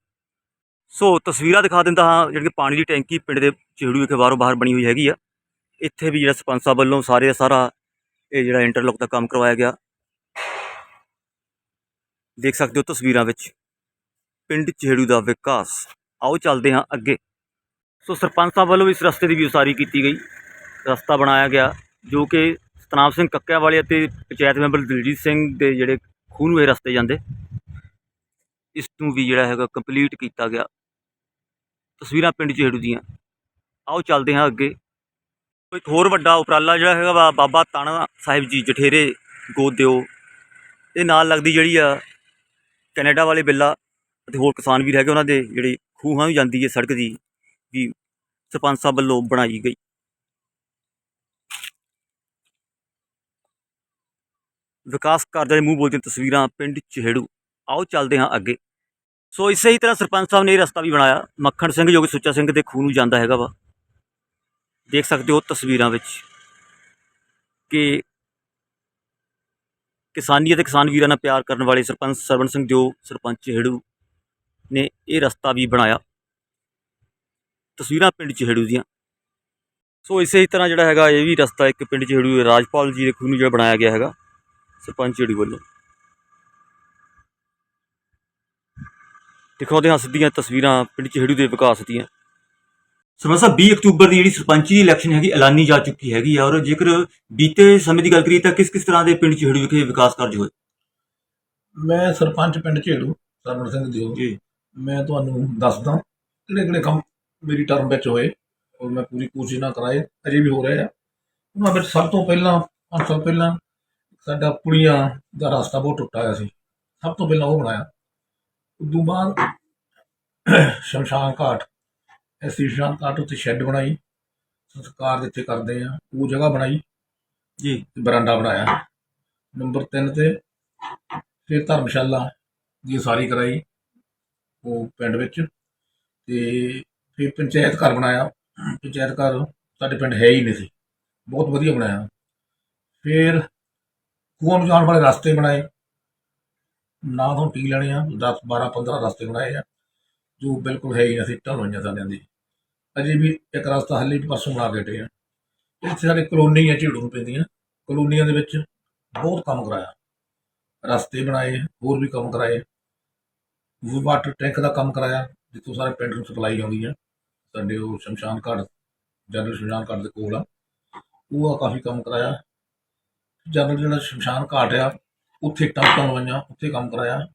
ਸੋ ਤਸਵੀਰਾਂ ਦਿਖਾ ਦਿੰਦਾ ਹਾਂ, ਜਿਹੜੀ ਕਿ ਪਾਣੀ ਦੀ ਟੈਂਕੀ ਪਿੰਡ ਦੇ ਚਿਹੜੂ ਵਿਖੇ ਬਾਹਰੋਂ ਬਾਹਰ ਬਣੀ ਹੋਈ ਹੈਗੀ ਆ। ਇੱਥੇ ਵੀ ਜਿਹੜਾ ਸਰਪੰਚ ਸਾਹਿਬ ਵੱਲੋਂ ਸਾਰੇ ਦਾ ਸਾਰਾ ਇਹ ਜਿਹੜਾ ਇੰਟਰਲੋਕ ਦਾ ਕੰਮ ਕਰਵਾਇਆ ਗਿਆ। ਦੇਖ ਸਕਦੇ ਹੋ ਤਸਵੀਰਾਂ ਵਿੱਚ, ਪਿੰਡ ਚਿਹੜੂ ਦਾ ਵਿਕਾਸ। ਆਓ ਚੱਲਦੇ ਹਾਂ ਅੱਗੇ। ਸੋ ਸਰਪੰਚ ਸਾਹਿਬ ਵੱਲੋਂ ਇਸ ਰਸਤੇ ਦੀ ਵੀ ਉਸਾਰੀ ਕੀਤੀ ਗਈ। ਰਸਤਾ ਬਣਾਇਆ ਗਿਆ, ਜੋ ਕਿ ਸਤਨਾਮ ਸਿੰਘ ਕੱਕਿਆਂ ਵਾਲੇ ਅਤੇ ਪੰਚਾਇਤ ਮੈਂਬਰ ਦਿਲਜੀਤ ਸਿੰਘ ਦੇ ਜਿਹੜੇ ਖੂਹ ਨੂੰ ਇਹ ਰਸਤੇ ਜਾਂਦੇ। ਇਸ ਨੂੰ ਵੀ ਜਿਹੜਾ ਹੈਗਾ ਕੰਪਲੀਟ ਕੀਤਾ ਗਿਆ। ਤਸਵੀਰਾਂ ਪਿੰਡ ਚਿਹੜੂ ਦੀਆਂ। ਆਓ ਚੱਲਦੇ ਹਾਂ ਅੱਗੇ। ਇੱਕ ਹੋਰ ਵੱਡਾ ਉਪਰਾਲਾ ਜਿਹੜਾ ਹੈਗਾ ਵਾ, ਬਾਬਾ ਤਾਣਾ ਸਾਹਿਬ ਜੀ ਜਠੇਰੇ ਗੋਦ ਦਿਓ। ਇਹ ਨਾਲ ਲੱਗਦੀ ਜਿਹੜੀ ਆ ਕੈਨੇਡਾ ਵਾਲੇ ਬਿੱਲਾ ਅਤੇ ਹੋਰ ਕਿਸਾਨ ਵੀਰ ਹੈਗੇ ਉਹਨਾਂ ਦੇ ਜਿਹੜੀ ਖੂਹਾਂ ਵੀ ਜਾਂਦੀ ਹੈ ਸੜਕ ਦੀ, ਵੀ ਸਰਪੰਚ ਸਾਹਿਬ ਵੱਲੋਂ ਬਣਾਈ ਗਈ। ਵਿਕਾਸ ਕਾਰਜਾਂ ਦੇ ਮੂੰਹ ਬੋਲਦੀਆਂ ਤਸਵੀਰਾਂ ਪਿੰਡ ਚਿਹੜੂ ਆਓ ਚੱਲਦੇ ਹਾਂ ਅੱਗੇ। ਸੋ ਇਸੇ ਹੀ ਤਰ੍ਹਾਂ ਸਰਪੰਚ ਸਾਹਿਬ ਨੇ ਇਹ ਰਸਤਾ ਵੀ ਬਣਾਇਆ। ਮੱਖਣ ਸਿੰਘ ਜੋ ਕਿ ਸੁੱਚਾ ਸਿੰਘ ਦੇ ਖੂਹ ਨੂੰ ਜਾਂਦਾ ਹੈਗਾ ਵਾ। ਦੇਖ ਸਕਦੇ ਹੋ ਤਸਵੀਰਾਂ ਵਿੱਚ ਕਿ ਕਿਸਾਨੀ ਅਤੇ ਕਿਸਾਨ ਵੀਰਾਂ ਨਾਲ ਪਿਆਰ ਕਰਨ ਵਾਲੇ ਸਰਪੰਚ ਸਰਵਣ ਸਿੰਘ ਦਿਓ ਸਰਪੰਚ ਚਿਹੜੂ ਨੇ ਇਹ ਰਸਤਾ ਵੀ ਬਣਾਇਆ। ਤਸਵੀਰਾਂ ਪਿੰਡ ਚਿਹੜੂ ਦੀਆਂ। ਸੋ ਇਸੇ ਹੀ ਤਰ੍ਹਾਂ ਜਿਹੜਾ ਹੈਗਾ ਇਹ ਵੀ ਰਸਤਾ ਇੱਕ ਪਿੰਡ ਚਿਹੜੂ ਰਾਜਪਾਲ ਜੀ ਦੇ ਖੂਹ ਨੂੰ ਜਿਹੜਾ ਬਣਾਇਆ ਗਿਆ ਹੈਗਾ। ਸਰਪੰਚ ਚਿਹੜੂ ਵੱਲੋਂ। ਦਿਖਾਉਂਦੇ ਹਾਂ ਸਿੱਧੀਆਂ ਤਸਵੀਰਾਂ ਪਿੰਡ ਚਿਹੜੂ ਦੇ ਵਿਕਾਸ ਦੀਆਂ। ਸਰਪੰਚ ਸਾਹਿਬ 20 ਅਕਤੂਬਰ ਦੀ ਜਿਹੜੀ ਸਰਪੰਚੀ ਦੀ ਇਲੈਕਸ਼ਨ ਹੈਗੀ ਐਲਾਨੀ ਜਾ ਚੁੱਕੀ ਹੈਗੀ ਆ ਔਰ ਜੇਕਰ ਬੀਤੇ ਸਮੇਂ ਦੀ ਗੱਲ ਕਰੀਏ ਤਾਂ ਕਿਸ ਕਿਸ ਤਰ੍ਹਾਂ ਦੇ ਪਿੰਡ ਚਿਹੜੂ ਵਿਖੇ ਵਿਕਾਸ ਕਾਰਜ ਹੋਏ? ਮੈਂ ਸਰਪੰਚ ਪਿੰਡ ਝੇੜੂ ਸਰਵਣ ਸਿੰਘ ਦਿਓ। ਜੀ। ਮੈਂ ਤੁਹਾਨੂੰ ਦੱਸਦਾ ਕਿਹੜੇ ਕਿਹੜੇ ਕੰਮ ਮੇਰੀ ਟਰਮ ਵਿੱਚ ਹੋਏ ਔਰ ਮੈਂ ਪੂਰੀ ਕੋਸ਼ਿਸ਼ ਨਾਲ ਕਰਾਏ ਅਜੇ ਵੀ ਹੋ ਰਹੇ ਆ। ਉਹਨਾਂ ਵਿੱਚ ਸਭ ਤੋਂ ਪਹਿਲਾਂ ਪੰਜ ਸਾਲ ਪਹਿਲਾਂ ਸਾਡਾ ਪੁਲੀਆਂ ਦਾ ਰਸਤਾ ਬਹੁਤ ਟੁੱਟਾ ਹੋਇਆ ਸੀ। ਸਭ ਤੋਂ ਪਹਿਲਾਂ ਉਹ ਬਣਾਇਆ। ਉਦੋਂ ਬਾਅਦ ਸ਼ਮਸ਼ਾਨ ਘਾਟ ਐਸੀ ਸ਼ਮਸ਼ਾਨ ਘਾਟ ਉੱਤੇ ਸ਼ੈੱਡ ਬਣਾਈ ਸੰਸਕਾਰ ਜਿੱਥੇ ਕਰਦੇ ਆ ਉਹ ਜਗ੍ਹਾ ਬਣਾਈ ਜੀ। ਤੇ ਬਰਾਂਡਾ ਬਣਾਇਆ। ਨੰਬਰ 3 ਤੇ ਫਿਰ ਧਰਮਸ਼ਾਲਾ ਦੀ ਸਾਰੀ ਕਰਾਈ ਉਹ ਪਿੰਡ ਵਿੱਚ ਤੇ ਫਿਰ ਪੰਚਾਇਤ ਘਰ ਬਣਾਇਆ। ਪੰਚਾਇਤ ਘਰ ਸਾਡੇ ਪਿੰਡ ਹੈ ਹੀ ਨਹੀਂ ਸੀ। ਬਹੁਤ ਵਧੀਆ ਬਣਾਇਆ। ਫਿਰ ਖੂਹਾਂ ਨੂੰ ਜਾਣ ਵਾਲੇ ਰਸਤੇ ਬਣਾਏ। ਨਾ ਤੋਂ ਟੀ ਲੈਣੇ ਆ 10 12 15 ਰਸਤੇ ਬਣਾਏ ਆ। ਜੋ ਬਿਲਕੁਲ ਹੈ ਹੀ ਨਹੀਂ ਸੀ ਹੋਈਆਂ ਸਾਰਿਆਂ ਦੀ। ਅਜੇ ਵੀ ਇੱਕ ਰਸਤਾ ਹੱਲੇ ਵੀ ਪਰਸੋਂ ਬਣਾ ਕੇ ਹਟੇ ਆ। ਇੱਥੇ ਸਾਡੇ ਕਲੋਨੀ ਆ ਝੀੜੂ ਨੂੰ ਪੈਂਦੀਆਂ। ਕਲੋਨੀਆਂ ਦੇ ਵਿੱਚ ਬਹੁਤ ਕੰਮ ਕਰਾਇਆ। ਰਸਤੇ ਬਣਾਏ, ਹੋਰ ਵੀ ਕੰਮ ਕਰਾਏ। ਵਾਟਰ ਟੈਂਕ ਦਾ ਕੰਮ ਕਰਾਇਆ, ਜਿੱਥੋਂ ਸਾਰੇ ਪਿੰਡ ਨੂੰ ਸਪਲਾਈ ਆਉਂਦੀ ਆ। ਸਾਡੇ ਉਹ ਸ਼ਮਸ਼ਾਨ ਘਾਟ, ਜਨਰਲ ਸ਼ਮਸ਼ਾਨ ਘਾਟ ਦੇ ਕੋਲ ਆ। ਉਹ ਆ ਕਾਫੀ ਕੰਮ ਕਰਾਇਆ। ਜਨਰਲ ਜਿਹੜਾ ਸ਼ਮਸ਼ਾਨ ਘਾਟ ਆ ਉੱਥੇ ਟਾਂਕਾਂ ਲਵਾਈਆਂ, ਉੱਥੇ ਕੰਮ ਕਰਾਇਆ।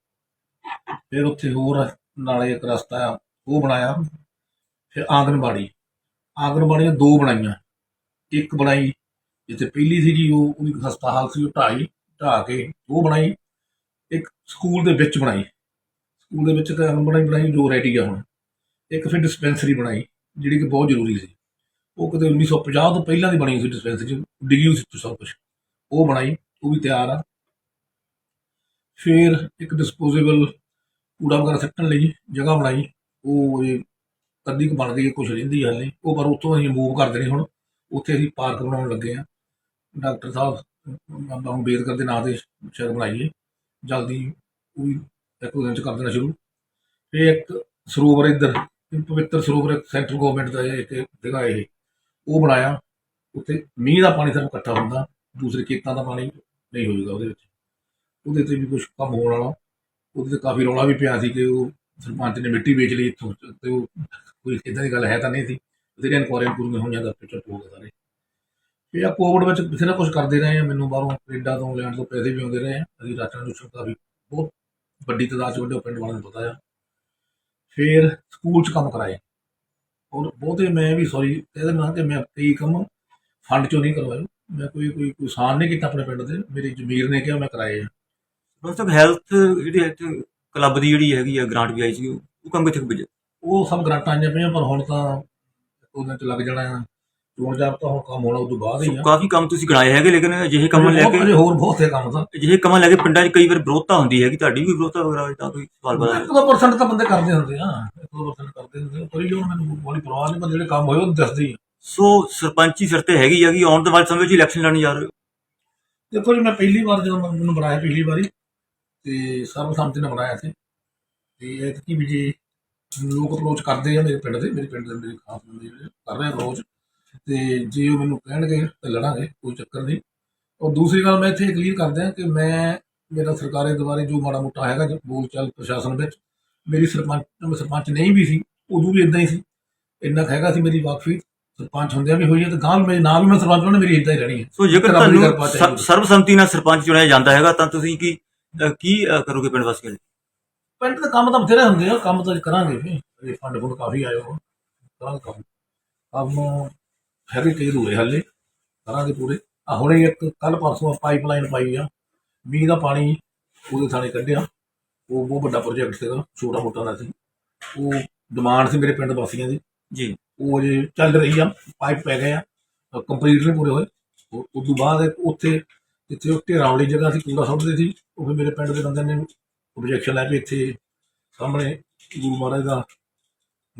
ਫਿਰ ਉੱਥੇ ਹੋਰ ਨਾਲੇ ਇੱਕ ਰਸਤਾ ਆ, ਉਹ ਬਣਾਇਆ। ਫਿਰ ਆਂਗਨਬਾੜੀ ਆਂਗਨਬਾੜੀਆਂ ਦੋ ਬਣਾਈਆਂ। ਇੱਕ ਬਣਾਈ, ਜਿੱਥੇ ਪਹਿਲੀ ਸੀਗੀ, ਉਹ ਉਹਦੀ ਖਸਤਾ ਹਾਲ ਸੀ, ਉਹ ਢਾਈ, ਢਾਹ ਕੇ ਉਹ ਬਣਾਈ। ਇੱਕ ਸਕੂਲ ਦੇ ਵਿੱਚ ਬਣਾਈ। ਸਕੂਲ ਦੇ ਵਿੱਚ ਇੱਕ ਬਣਾਈ ਬਣਾਈ, ਜੋ ਰੈਡੀ ਆ ਹੁਣ। ਇੱਕ ਫਿਰ ਡਿਸਪੈਂਸਰੀ ਬਣਾਈ, ਜਿਹੜੀ ਕਿ ਬਹੁਤ ਜ਼ਰੂਰੀ ਸੀ। ਉਹ ਕਿਤੇ 1950 ਤੋਂ ਪਹਿਲਾਂ ਦੀ ਬਣੀ ਸੀ ਡਿਸਪੈਂਸਰੀ, ਡਿਗੀ ਹੋਈ ਸੀ ਸਭ ਕੁਝ ਉਹ ਬਣਾਈ, ਉਹ ਵੀ ਤਿਆਰ ਆ। ਫਿਰ ਇੱਕ ਡਿਸਪੋਜ਼ੇਬਲ ਕੂੜਾ ਵਗੈਰਾ ਸਿੱਟਣ ਲਈ ਜਗ੍ਹਾ ਬਣਾਈ। ਉਹ ਇਹ ਕੱਦੀ ਕੁ ਬਣ ਗਈ ਕੁਝ ਰਹਿੰਦੀ ਹਾਲੇ। ਉਹ ਪਰ ਉੱਥੋਂ ਅਸੀਂ ਮੂਵ ਕਰ ਦੇਣੀ ਹੁਣ। ਉੱਥੇ ਅਸੀਂ ਪਾਰਕ ਬਣਾਉਣ ਲੱਗੇ ਆ ਡਾਕਟਰ ਸਾਹਿਬ, ਬਾਬਾ ਅੰਬੇਦਕਰ ਦੇ ਨਾਂ ਤੇ ਸ਼ਹਿਰ ਬਣਾਈਏ। ਜਲਦੀ ਉਹ ਵੀ ਇੱਕ ਦਿਨ ਚ ਕਰ ਦੇਣਾ ਸ਼ੁਰੂ। ਇਹ ਇੱਕ ਸਰੋਵਰ ਇੱਧਰ। ਪਵਿੱਤਰ ਸਰੋਵਰ ਇੱਕ ਸੈਂਟਰ ਗਵਰਨਮੈਂਟ ਦਾ ਇੱਕ ਜਗ੍ਹਾ ਇਹ। ਉਹ ਬਣਾਇਆ। ਉੱਥੇ ਮੀਂਹ ਦਾ ਪਾਣੀ ਸਿਰਫ ਇਕੱਠਾ ਹੁੰਦਾ। ਦੂਸਰੇ ਖੇਤਾਂ ਦਾ ਪਾਣੀ ਨਹੀਂ ਹੋਏਗਾ ਉਹਦੇ ਵਿੱਚ। ਉਹਦੇ ਤੇ ਵੀ ਕੁਝ ਕੰਮ ਹੋਣ ਵਾਲਾ। ਉਹਦੇ ਤੇ ਕਾਫੀ ਰੌਲਾ ਵੀ ਪਿਆ ਸੀ ਕਿ ਉਹ ਸਰਪੰਚ ਨੇ ਮਿੱਟੀ ਵੇਚ ਲਈ ਇੱਥੋਂ ਤੇ ਉਹ ਕੋਈ ਇਦਾਂ ਦੀ ਗੱਲ ਹੈ ਤਾਂ ਨਹੀਂ ਸੀ। ਉਹਦੇ ਇਨਕੁਆਇਰੀ ਪੂਰੀਆਂ ਹੋਈਆਂ ਦਾ ਪਿੱਛੇ ਹੋ ਗਏ ਸਾਰੇ। ਇਹ ਆ ਕੋਵਿਡ ਵਿੱਚ ਕਿਸੇ ਨਾ ਕੁਝ ਕਰਦੇ ਰਹੇ ਆ, ਮੈਨੂੰ ਬਾਹਰੋਂ ਕੈਨੇਡਾ ਤੋਂ ਲੈਣ ਤੋਂ ਪੈਸੇ ਵੀ ਆਉਂਦੇ ਰਹੇ ਆ। ਅਸੀਂ ਰਾਸ਼ਨ ਰੂਸ਼ਨ ਕਾਫੀ ਬਹੁਤ ਵੱਡੀ ਤਾਦਾਦ ਚ ਵੱਡੇ ਪਿੰਡ ਵਾਲਿਆਂ ਨੂੰ ਪਤਾ ਆ। ਫਿਰ ਸਕੂਲ ਚ ਕੰਮ ਕਰਾਏ। ਔਰ ਬਹੁਤੇ ਮੈਂ ਵੀ ਸੌਰੀ ਇਹਦੇ ਨਾਲ ਕਿ ਮੈਂ ਕਈ ਕੰਮ ਫੰਡ ਚੋਂ ਨਹੀਂ ਕਰਵਾਏ। ਮੈਂ ਕੋਈ ਕੋਈ ਕੋਈ ਸਾਨ ਨਹੀਂ ਕੀਤਾ ਆਪਣੇ ਪਿੰਡ ਦੇ। ਮੇਰੀ ਜ਼ਮੀਰ ਨੇ ਕਿਹਾ ਮੈਂ ਕਰਾਏ ਆ। ਉਸ ਤੱਕ ਹੈਲਥ ਜਿਹੜੀ ਹੈ ਕਲੱਬ ਦੀ ਜਿਹੜੀ ਹੈਗੀ ਆ ਗ੍ਰਾਂਟ ਵੀ ਆਈ ਸੀ ਉਹ ਕੰਮ ਕਿੱਥੇ ਪੁੱਜੇ? ਉਹ ਸਭ ਗ੍ਰਾਂਟਾਂ ਆਈਆਂ ਪਈਆਂ ਪਰ ਹੁਣ ਤਾਂ ਉਹਨਾਂ ਚ ਲੱਗ ਜਾਣਾ ਆ ਚੋਣ ਜਾਬਤਾ ਹੁਣ ਕੰਮ ਹੋਣਾ ਉਸ ਤੋਂ ਬਾਅਦ ਹੀ ਆ। ਕਾਫੀ ਕੰਮ ਤੁਸੀਂ ਗਣਾਏ ਹੈਗੇ ਲੇਕਿਨ ਅਜਿਹੇ ਕੰਮਾਂ ਲੈ ਅਜੇ ਕੇ ਹੋਰ ਬਹੁਤ ਹੈ ਕੰਮ ਤਾਂ। ਅਜਿਹੇ ਕੰਮਾਂ ਲੈ ਕੇ ਪਿੰਡਾਂ 'ਚ ਕਈ ਵਾਰ ਵਿਰੋਧਤਾ ਹੁੰਦੀ ਹੈਗੀ ਤੁਹਾਡੀ ਵੀ ਵਿਰੋਧਤਾ ਵਗੈਰਾ ਤਾਂ ਕੋਈ ਸਵਾਲ ਦੋ ਪਰਸੈਂਟ ਤਾਂ ਬੰਦੇ ਕਰਦੇ ਹੁੰਦੇ ਆ ਇੱਕ ਦੋ ਪਰਸੈਂਟ ਕਰਦੇ ਹੁੰਦੇ ਕਰੀ ਜੋ ਮੈਨੂੰ ਬੜੀ ਪਰਵਾਹ ਨਹੀਂ ਪਰ ਜਿਹੜੇ ਕੰਮ ਹੋਏ ਉਹ ਦੱਸਦੇ ਹੀ ਆ। ਸੋ ਸਰਪੰਚੀ ਸਿਰ ਤੇ ਹੈਗੀ ਆ ਕਿ ਆਉਣ ਦੇ ਵਾਲੇ ਸਮੇਂ 'ਚ ਇਲੈਕਸ਼ਨ ਲੜਨ ਜਾ ਰਹੇ ਹੋ। ਦੇਖੋ ਜੀ ਮੈਂ ਪਹਿਲੀ ਵਾਰ ਜਦੋਂ ਮੈਨੂੰ ਬਣਾਇਆ ਪਿਛਲੀ ਵਾਰੀ ਤੇ ਸਰਬਸੰਮਤੀ ਨਾਲ ਬਣਾਇਆ ਸੀ। ਤੇ ਇਹ ਕੀ ਵੀ ਜੀ ਲੋਕ ਅਪਰੋਚ ਕਰਦੇ ਆ ਮੇਰੇ ਪਿੰਡ ਦੇ ਮੇਰੇ ਪਿੰਡ ਦੇ ਮੇਰੇ ਖਾਸ ਬੰਦੇ ਜਿਹੜੇ ਕਰ ਰਹੇ ਅਪਰੋਚ। ਤੇ ਜੇ ਉਹ ਮੈਨੂੰ ਕਹਿਣਗੇ ਤਾਂ ਲੜਾਂਗੇ ਕੋਈ ਚੱਕਰ ਨਹੀਂ। ਔਰ ਦੂਸਰੀ ਗੱਲ ਮੈਂ ਇੱਥੇ ਕਲੀਅਰ ਕਰਦਾ ਕਿ ਮੈਂ ਮੇਰਾ ਸਰਕਾਰੀ ਦੁਆਰੇ ਜੋ ਮਾੜਾ ਮੋਟਾ ਹੈਗਾ ਜੋ ਬੋਲ ਚਾਲ ਪ੍ਰਸ਼ਾਸਨ ਵਿੱਚ ਮੇਰੀ ਸਰਪੰਚ ਸਰਪੰਚ ਨਹੀਂ ਵੀ ਸੀ ਉਦੋਂ ਵੀ ਇਦਾਂ ਹੀ ਸੀ। ਇੰਨਾ ਹੈਗਾ ਸੀ ਮੇਰੀ ਵਾਕਫੀ ਸਰਪੰਚ ਹੁੰਦਿਆਂ ਵੀ ਹੋਈ ਹੈ ਤੇ ਗਾਂ ਮੇਰੇ ਨਾਲ ਵੀ ਮੈਂ ਸਰਪੰਚ ਹੋਣਾ ਮੇਰੀ ਇਦਾਂ ਹੀ ਰਹਿਣੀ ਹੈ ਸੋ ਜੇਕਰ ਤੁਹਾਨੂੰ। ਸਰਬਸੰਮਤੀ ਨਾਲ ਸਰਪੰਚ ਚੁਣਿਆ ਜਾਂਦਾ ਹੈਗਾ ਤਾਂ ਤੁਸੀਂ ਕੀ ਕੀ ਕਰੋਗੇ ਪਿੰਡ ਵਾਸੀਆਂ ਲਈ? ਪਿੰਡ ਦੇ ਕੰਮ ਤਾਂ ਬਥੇਰੇ ਹੁੰਦੇ ਆ ਕੰਮ ਤਾਂ ਕਰਾਂਗੇ ਵੀ। ਇਹ ਫੰਡ ਫੁੰਡ ਕਾਫੀ ਆਏ ਹੋ ਕਰਾਂਗੇ ਕੰਮ। ਕੰਮ ਨੂੰ ਹੈਗੇ ਕਈ ਦੂਰੇ ਹੱਲੇ ਕਰਾਂਗੇ ਪੂਰੇ। ਆ ਹੁਣੇ ਇੱਕ ਕੱਲ ਪਰਸੋਂ ਪਾਈਪਲਾਈਨ ਪਾਈ ਆ। ਮੀਂਹ ਦਾ ਪਾਣੀ ਉਹਦੇ ਥਾਣੇ ਕੱਢਿਆ। ਉਹ ਬਹੁਤ ਵੱਡਾ ਪ੍ਰੋਜੈਕਟ ਸੀਗਾ ਛੋਟਾ ਮੋਟਾ ਨਾ ਸੀ। ਉਹ ਡਿਮਾਂਡ ਸੀ ਮੇਰੇ ਪਿੰਡ ਵਾਸੀਆਂ ਦੀ। ਜੀ। ਉਹ ਅਜੇ ਚੱਲ ਰਹੀ ਆ ਪਾਈਪ ਪੈ ਗਏ ਆ ਕੰਪਲੀਟ ਨਹੀਂ ਪੂਰੇ ਹੋਏ। ਉਹ ਤੋਂ ਬਾਅਦ ਇੱਕ ਉੱਥੇ ਜਿੱਥੇ ਉਹ ਢੇਰਾਂ ਵਾਲੀ ਜਗ੍ਹਾ ਸੀ ਕੂੜਾ ਸੁੱਟਦੇ ਸੀ ਉਹ ਫਿਰ ਮੇਰੇ ਪਿੰਡ ਦੇ ਬੰਦੇ ਨੇ ਓਬਜੈਕਸ਼ਨ ਲੈ ਵੀ ਇੱਥੇ ਸਾਹਮਣੇ ਗੁਰੂ ਮਹਾਰਾਜ ਦਾ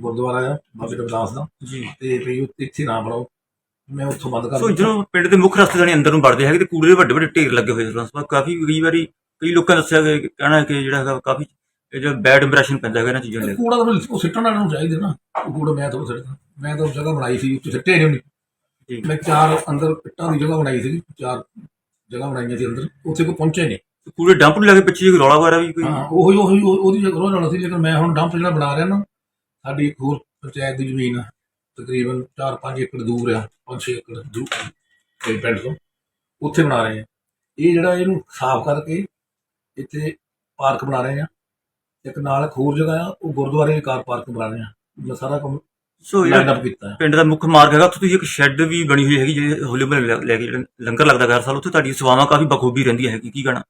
ਗੁਰਦੁਆਰਾ ਆ ਬਾਬੇ ਰਵਿਦਾਸ ਦਾ। ਜੀ। ਤੇ ਵੀ ਉਹ ਇੱਥੇ ਨਾ ਬਣਾਓ। ਮੈਂ ਉੱਥੋਂ ਬੰਦ ਕਰ ਸੋ ਦਿੱਤਾ। ਜਦੋਂ ਪਿੰਡ ਦੇ ਮੁੱਖ ਰਸਤੇ ਜਾਨੀ ਅੰਦਰ ਨੂੰ ਵੜਦੇ ਹੈਗੇ ਤੇ ਕੂੜੇ ਦੇ ਵੱਡੇ ਵੱਡੇ ਢੇਰ ਲੱਗੇ ਹੋਏ ਸੀ ਉਸ ਤੋਂ ਕਾਫੀ ਕਈ ਵਾਰੀ ਕਈ ਲੋਕਾਂ ਨੇ ਦੱਸਿਆ ਕਿ ਕਹਿਣਾ ਕਿ ਜਿਹੜਾ ਹੈਗਾ ਕਾਫੀ ਇਹ ਜੋ ਬੈਡ ਇੰਪ੍ਰੈਸ਼ਨ ਪੈਂਦਾ ਹੈਗਾ ਇਹਨਾਂ ਚੀਜ਼ਾਂ ਲੈ ਕੇ। ਕੂੜਾ ਤਾਂ ਫਿਰ ਉਹ ਸਿੱਟਣ ਵਾਲਿਆਂ ਨੂੰ ਚਾਹੀਦਾ ਨਾ। ਉਹ ਕੂੜਾ ਮੈਂ ਥੋੜਾ ਸਿੱਟਦਾ। ਮੈਂ ਤਾਂ ਉਹ ਜਗ੍ਹਾ ਬਣਾਈ ਸੀ ਉੱਥੇ ਸਿੱਟੇ ਨਹੀਂ ਜੀ। ਮੈਂ ਚਾਰ ਅੰਦਰ ਪਿੱਟਾਂ ਦੀ ਜਗ੍ਹਾ ਬਣਾਈ ਸੀ ਚਾਰ ਜਗ੍ਹਾ ਬਣਾਈਆਂ ਸੀ ਅੰਦਰ ਉੱਥੇ ਕੋਈ ਪਹੁੰਚੇ ਨਹੀਂ। ਕੂੜੇ ਡੰਪ ਨੂੰ ਲੈ ਕੇ ਪਿੱਛੇ ਕੋਈ ਰੌਲਾ ਵਗੈਰਾ ਵੀ ਕੋਈ? ਹਾਂ ਉਹੀ ਉਹੀ ਉਹ- ਉਹਦੀ ਜਗ੍ਹਾ ਰੋਜ਼ ਸੀ ਲੇਕਿਨ ਮੈਂ ਹੁਣ ਡੰਪ ਜਿਹੜਾ ਬਣਾ ਰਿਹਾ ਨਾ ਸਾਡੀ ਇੱਕ ਹੋਰ ਪੰਚਾਇਤ ਦੀ ਜ਼ਮੀਨ ਆ ਤਕਰੀਬਨ 4-5 ਏਕੜ ਦੂਰ ਆ 5-6 ਏਕੜ ਦੂਰ ਤੇ ਪਿੰਡ ਤੋਂ। ਉੱਥੇ ਬਣਾ ਰਹੇ ਆ। ਇਹ ਜਿਹੜਾ ਇਹਨੂੰ ਸਾਫ਼ ਕਰਕੇ ਇੱਥੇ ਪਾਰਕ ਬਣਾ ਰਹੇ ਆ। ਇੱਕ ਨਾਲ ਇੱਕ ਹੋਰ ਜਗ੍ਹਾ ਆ ਉਹ ਗੁਰਦੁਆਰੇ ਦੀ ਕਾਰ ਪਾਰਕ ਬਣਾ ਰਹੇ ਆ। ਮੈਂ ਸਾਰਾ ਕੰਮ ਸੋ ਲਾਈਨ ਅਪ ਕੀਤਾ ਹੈ। ਪਿੰਡ ਦਾ ਮੁੱਖ ਮਾਰਗ ਹੈਗਾ ਉੱਥੇ ਤੁਸੀਂ ਇੱਕ ਸ਼ੈੱਡ ਵੀ ਬਣੀ ਹੋਈ ਹੈਗੀ ਜਿਹੜੇ ਹੋਲੇ ਮਹੱਲੇ ਲੈ ਕੇ ਜਿਹੜਾ ਲੰਗਰ ਲੱਗਦਾ ਹਰ ਸਾਲ ਉੱਥੇ ਤੁਹਾਡੀ ਸੇਵਾਵਾਂ ਕਾਫੀ ਬਖੂਬੀ ਰਹਿੰਦੀ ਹੈਗੀ ਕੀ ਕਹਿਣਾ?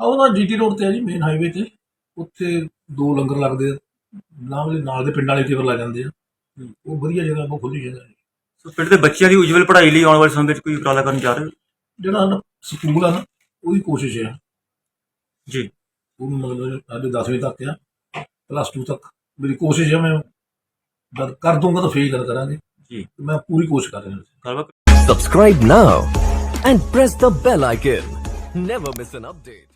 ਆ ਉਹਦਾ ਜੀਟੀ ਰੋਡ ਤੇ ਆ ਜੀ ਮੇਨ ਹਾਈਵੇ ਤੇ। ਉੱਥੇ ਦੋ ਲੰਗਰ ਲੱਗਦੇ ਆ ਨਾਲ ਦੇ ਨਾਲ ਦੇ ਪਿੰਡਾਂ ਵਾਲੇ ਕੇਵਰ ਲੱਗ ਜਾਂਦੇ ਆ। ਉਹ ਵਧੀਆ ਜਗ੍ਹਾ ਬਹੁਤ ਖੁੱਲੀ ਜਗ੍ਹਾ ਹੈ। ਸੋ ਪਿੰਡ ਦੇ ਬੱਚਿਆਂ ਦੀ ਉਜਵਲ ਪੜ੍ਹਾਈ ਲਈ ਆਉਣ ਵਾਲੇ ਸਮੇਂ ਵਿੱਚ ਕੋਈ ਉਪਰਾਲਾ ਕਰਨ ਜਾ ਰਹੇ ਹੋ? ਜਿਹੜਾ ਸਾਡਾ ਸਕੂਲ ਆ ਨਾ ਉਹਦੀ ਕੋਸ਼ਿਸ਼ ਆ ਜੀ। ਉਹ ਮਤਲਬ ਸਾਡੇ 10ਵੀਂ ਤੱਕ ਆ ਪਲੱਸ 2 ਤੱਕ। ਮੇਰੀ ਕੋਸ਼ਿਸ਼ ਹੈ ਮੈਂ ਜਦ ਕਰ ਦੂੰਗਾ ਤਾਂ ਫੇਰ ਗੱਲ ਕਰਾਂਗੇ ਜੀ ਮੈਂ ਪੂਰੀ ਕੋਸ਼ਿਸ਼ ਕਰ ਰਿਹਾ ਗੱਲਬਾਤ Subscribe now and press the bell icon. Never miss an update.